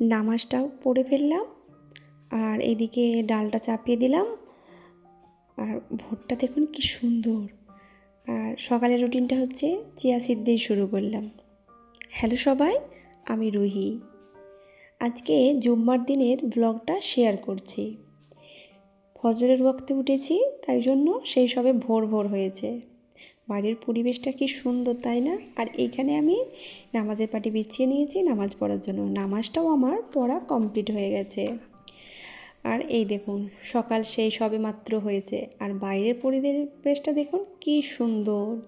নামাজটাও পড়ে ফেললাম আর এদিকে ডালটা চাপিয়ে দিলাম। আর ভোরটা দেখুন কি সুন্দর। আর সকালের রুটিনটা হচ্ছে চিয়া সিড দিয়ে শুরু করলাম। হ্যালো সবাই, আমি রুহি। আজকে জুম্মার দিনের ব্লগটা শেয়ার করছি। ফজরের ওয়াক্তে উঠেছি, তাই জন্য সেই সবে ভোর ভোর হয়েছে। বাড়ির পরিবেশটা কি সুন্দর, তাই না? আর এইখানে আমি নামাজের পাটি বিছিয়ে নিয়েছি, নামাজ পড়ার জন্য। নামাজটাও আমার পড়া কমপ্লিট হয়ে গেছে। আর এই দেখুন, সকাল সেই সবে মাত্র হয়েছে। আর বাইরের পরিবেশটা দেখুন, কি সুন্দর।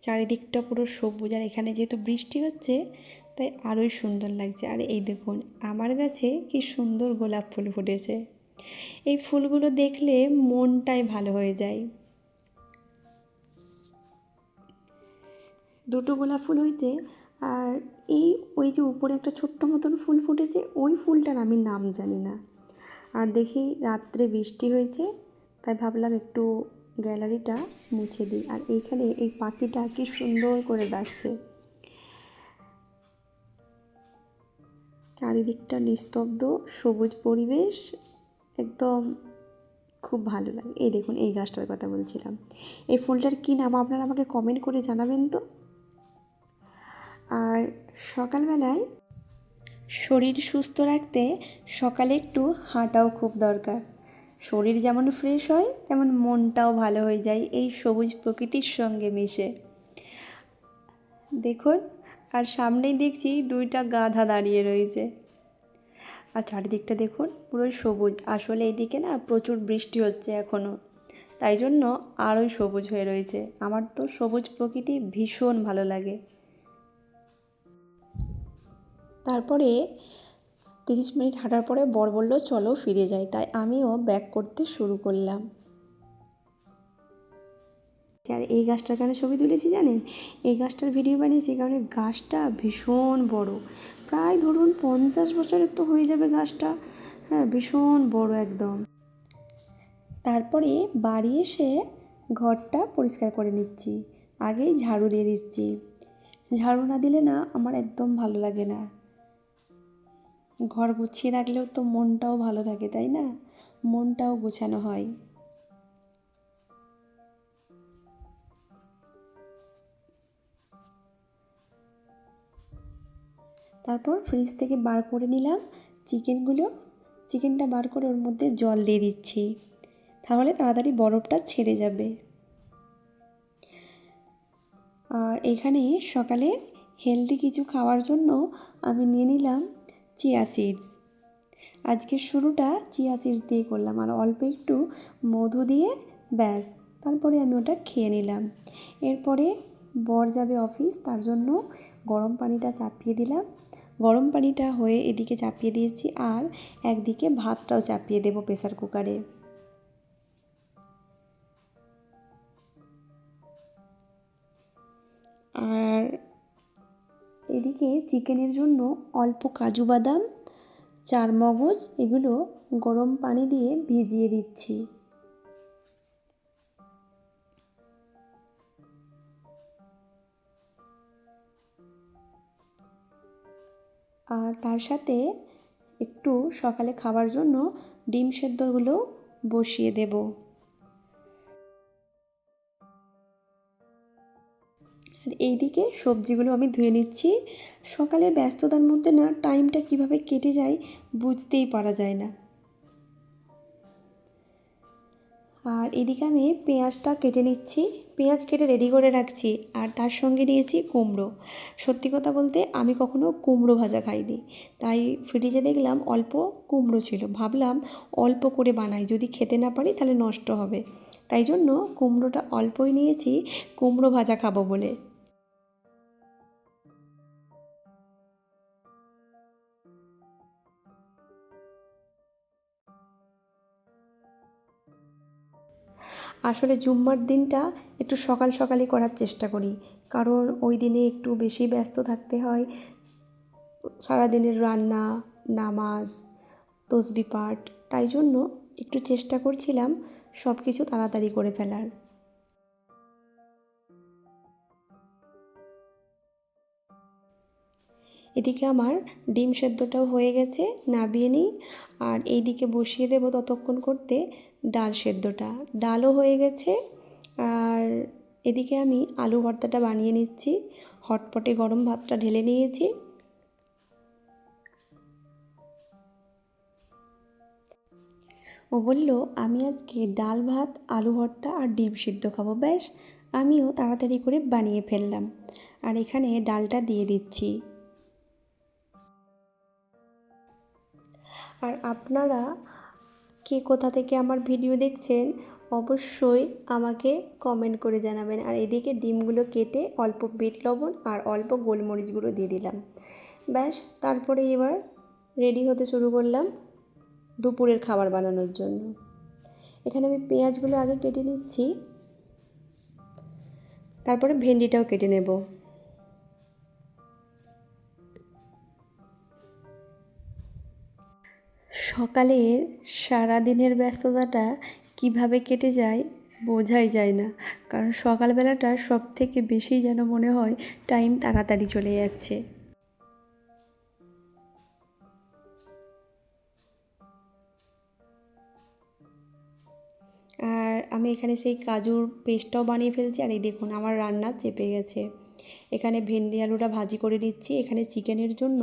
চারিদিকটা পুরো সবুজ, আর এখানে যেহেতু বৃষ্টি হচ্ছে, তাই আরোই সুন্দর লাগছে। আর এই দেখুন, আমার গাছে কি সুন্দর গোলাপ ফুল ফুটেছে। এই ফুলগুলো দেখলে মনটাই ভালো হয়ে যায়। দুটো গোলাপ ফুল হয়েছে আর এই, ওই যে উপরে একটা ছোট্ট মতন ফুল ফুটেছে, ওই ফুলটার আমি নাম জানি না। আর দেখি রাত্রে বৃষ্টি হয়েছে, তাই ভাবলাম একটু গ্যালারিটা মুছে দিই। আর এইখানে এই পাখিটা কি সুন্দর করে ডাকছে। চারিদিকটা নিস্তব্ধ, সবুজ পরিবেশ, একদম খুব ভালো লাগে। এই দেখুন, এই গাছটার কথা বলছিলাম। এই ফুলটার কী নাম, আপনারা আমাকে কমেন্ট করে জানাবেন তো? আর সকালবেলায় শরীর সুস্থ রাখতে সকালে একটু হাঁটাও খুব দরকার। শরীর যেমন ফ্রেশ হয়, তেমন মনটাও ভালো হয়ে যায়, এই সবুজ প্রকৃতির সঙ্গে মিশে। দেখুন, আর সামনেই দেখছি দুইটা গাধা দাঁড়িয়ে রয়েছে। আর চারিদিকটা দেখুন, পুরো সবুজ। আসলে এইদিকে না প্রচুর বৃষ্টি হচ্ছে এখনও তাই জন্য আরোই সবুজ হয়ে রয়েছে। আমার তো সবুজ প্রকৃতি ভীষণ ভালো লাগে। তারপরে তিরিশ মিনিট হাঁটার পরে বর বলল, চলো ফিরে যাই। তাই আমিও ব্যাক করতে শুরু করলাম। আর এই গাছটার কেন ছবি তুলেছি জানেন? এই গাছটার ভিডিও বানিয়েছি কারণ গাছটা ভীষণ বড়। প্রায় ধরুন পঞ্চাশ বছরের তো হয়ে যাবে গাছটা। হ্যাঁ ভীষণ বড় একদম। তারপরে বাড়ি এসে ঘরটা পরিষ্কার করে নিচ্ছি। আগেই ঝাড়ু দিয়ে দিচ্ছি। ঝাড়ু না দিলে না আমার একদম ভালো লাগে না। ঘর গুছিয়ে রাখলেও তো মনটাও ভালো থাকে, তাই না? মনটাও গোছানো হয়। তারপর ফ্রিজ থেকে বার করে নিলাম চিকেনগুলো চিকেনটা বার করে ওর মধ্যে জল দিয়ে দিচ্ছি। তাহলে তাড়াতাড়ি বরফটা ছেড়ে যাবে। আর এখানে সকালে হেলদি কিছু খাওয়ার জন্য আমি নিয়ে নিলাম চিয়া সিডস। আজকের শুরুটা চিয়া সিডস দিয়ে করলাম, আর অল্প একটু মধু দিয়ে ব্যাস, তারপরে আমি ওটা খেয়ে নিলাম। এরপরে বর যাবে অফিস, তার জন্য গরম পানিটা চাপিয়ে দিলাম। গরম পানিটা হয়ে এদিকে চাপিয়ে দিয়েছি, আর একদিকে ভাতটাও চাপিয়ে দেবো প্রেসার কুকারে। আর এদিকে চিকেনের জন্য অল্প কাজু বাদাম চার মগজ এগুলো গরম পানি দিয়ে ভিজিয়ে দিচ্ছি। আর তার সাথে একটু সকালে খাবার জন্য ডিম সেদ্ধগুলো বসিয়ে দেব। আর এইদিকে সবজিগুলো আমি ধুয়ে নিচ্ছি। সকালের ব্যস্ততার মধ্যে না টাইমটা কীভাবে কেটে যায় বুঝতেই পারা যায় না। আর এদিকে আমি পেঁয়াজটা কেটে নিচ্ছি। পেঁয়াজ কেটে রেডি করে রাখছি আর তার সঙ্গে নিয়েছি কুমড়ো। সত্যি কথা বলতে আমি কখনো কুমড়ো ভাজা খাইনি। তাই ফ্রিজে দেখলাম অল্প কুমড়ো ছিল। ভাবলাম অল্প করে বানাই। যদি খেতে না পারি তাহলে নষ্ট হবে। তাই জন্য কুমড়োটা অল্পই নিয়েছি। কুমড়ো ভাজা খাব বলে। আসলে জুম্মার দিনটা একটু সকাল সকালই করার চেষ্টা করি। কারণ ওই দিনে একটু বেশি ব্যস্ত থাকতে হয়। সারাদিনের রান্না, নামাজ, তসবি পাঠ, তাই জন্য একটু চেষ্টা করছিলাম সব কিছু তাড়াতাড়ি করে ফেলার। এদিকে আমার ডিম সেদ্ধটাও হয়ে গেছে, নাবিয়ে নিই। আর এইদিকে বসিয়ে দেবো ততক্ষণ করতে ডাল সেদ্ধটা। ডালও হয়ে গেছে। আর এদিকে আমি আলু ভর্তাটা বানিয়ে নিচ্ছি। হটপটে গরম ভাতটা ঢেলে নিয়েছি। ও বলল, আমি আজকে ডাল ভাত, আলু ভর্তা আর ডিম সিদ্ধ খাব, ব্যাস। আমিও তাড়াতাড়ি করে বানিয়ে ফেললাম। আর এখানে ডালটা দিয়ে দিচ্ছি। আর আপনারা কে কোথা থেকে আমার ভিডিও দেখছেন, অবশ্যই আমাকে কমেন্ট করে জানাবেন। আর এদিকে ডিমগুলো কেটে অল্প বিট লবণ আর অল্প গোলমরিচ গুঁড়ো দিয়ে দিলাম। ব্যাস, তারপরে এবার রেডি হতে শুরু করলাম দুপুরের খাবার বানানোর জন্য। এখানে আমি পেঁয়াজগুলো আগে কেটে নিচ্ছি, তারপরে ভেন্ডিটাও কেটে নেব। সকালের সারা দিনের ব্যস্ততাটা কীভাবে কেটে যায় বোঝাই যায় না। কারণ সকালবেলাটা সব থেকে বেশি যেন মনে হয় টাইম তাড়াতাড়ি চলে যাচ্ছে। আর আমি এখানে সেই কাজুর পেস্টটাও বানিয়ে ফেলছি। আর এই দেখুন আমার রান্না চেপে গেছে। এখানে ভেন্ডি আলুটা ভাজি করে নিচ্ছি। এখানে চিকেনের জন্য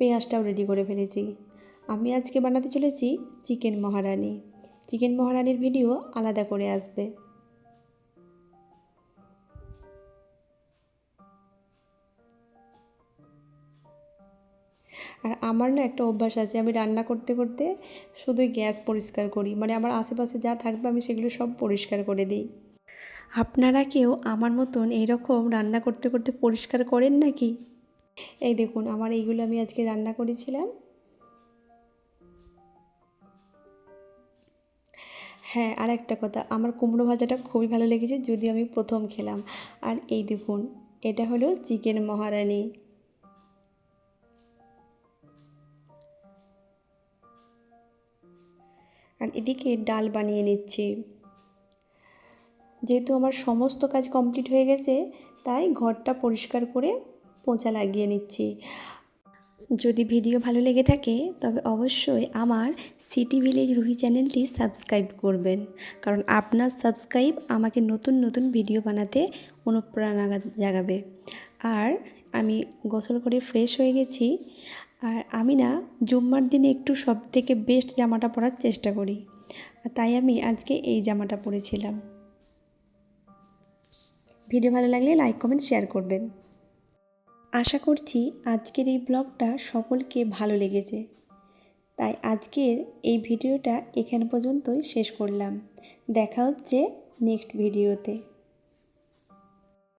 পেঁয়াজটাও রেডি করে ফেলেছি। আমি আজকে বানাতে চলেছি চিকেন মহারানি। চিকেন মহারানির ভিডিও আলাদা করে আসবে। আর আমার না একটা অভ্যাস আছে, আমি রান্না করতে করতে শুধুই গ্যাস পরিষ্কার করি। মানে আমার আশেপাশে যা থাকবে আমি সেগুলো সব পরিষ্কার করে দিই। আপনারা কেউ আমার মতন এইরকম রান্না করতে করতে পরিষ্কার করেন নাকি? এই দেখুন, আমার এইগুলো আমি আজকে রান্না করেছিলাম। হ্যাঁ আর একটা কথা। আমার কুমড়ো ভাজাটা খুবই ভালো লেগেছে, যদিও আমি প্রথম খেলাম। আর এই দেখুন, এটা হলো চিকেন মহারানি। আর এদিকে ডাল বানিয়ে নিচ্ছি। যেহেতু আমার সমস্ত কাজ কমপ্লিট হয়ে গেছে, তাই ঘরটা পরিষ্কার করে পোঁচা লাগিয়ে নিচ্ছি। যদি ভিডিও ভালো লেগে থাকে, তবে অবশ্যই আমার সিটি ভিলেজ রুহি চ্যানেলটি সাবস্ক্রাইব করবেন। কারণ আপনার সাবস্ক্রাইব আমাকে নতুন নতুন ভিডিও বানাতে অনুপ্রেরণা জাগাবে। আর আমি গোসল করে ফ্রেশ হয়ে গেছি। আর আমি না জুম্মার দিনে একটু সব থেকে বেস্ট জামাটা পরার চেষ্টা করি। তাই আমি আজকে এই জামাটা পরেছিলাম। ভিডিও ভালো লাগলে লাইক, কমেন্ট, শেয়ার করবেন। আশা করছি আজকের এই ব্লগটা সকলকে ভালো লেগেছে। তাই আজকের এই ভিডিওটা এখানে পর্যন্তই শেষ করলাম। দেখা হচ্ছে নেক্সট ভিডিওতে।